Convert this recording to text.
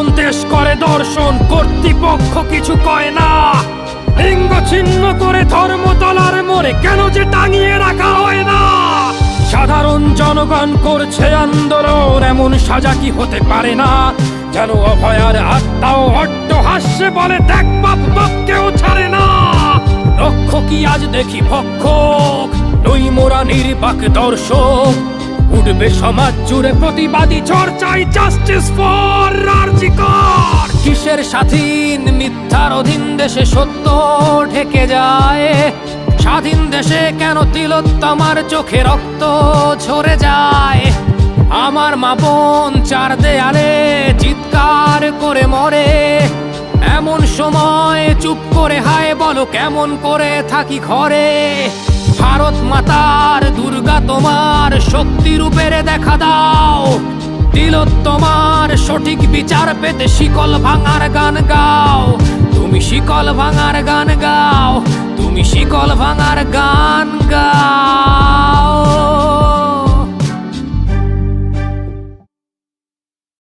ধর্ষণ দেশ করে দর্শন, কর্তৃপক্ষ কিছু কয় না। লিঙ্গ ছিন্ন করে ধর্মতলার মোড়ে কেন যে টাঙিয়ে রাখা হয় না? সাধারণ জনগণ করছে আন্দোলন, এমন সাজা কি হতে পারে না? যেন অভয়ার আত্মাও অট্ট হাস্যে বলে, দেখ বাপ বাপ কেউ ছাড়ে না। লক্ষ্য কি আজ দেখি ভক্ষক? নই মোরা নির্বাক দর্শক। উঠবে সমাজ জুড়ে প্রতিবাদী চর্চায় জাস্টিস ফর কিসের স্বাধীন মিথ্যার অধীন দেশে সত্য ঢেকে যায়। স্বাধীন দেশে কেন তিলোত্তমার চোখে রক্ত ঝরে যায়? আমার মা বোন চার দেয়ালে চিৎকার করে মরে। এমন সময় চুপ করে হায় বলো কেমন করে থাকি ঘরে? ভারত মাতার দুর্গা তোমার শক্তি রূপের দেখা দাও। সঠিক বিচার পেতে শিকল ভাঙার গান গাও। তুমি শিকল ভাঙার গান গাও। তুমি শিকল ভাঙার গান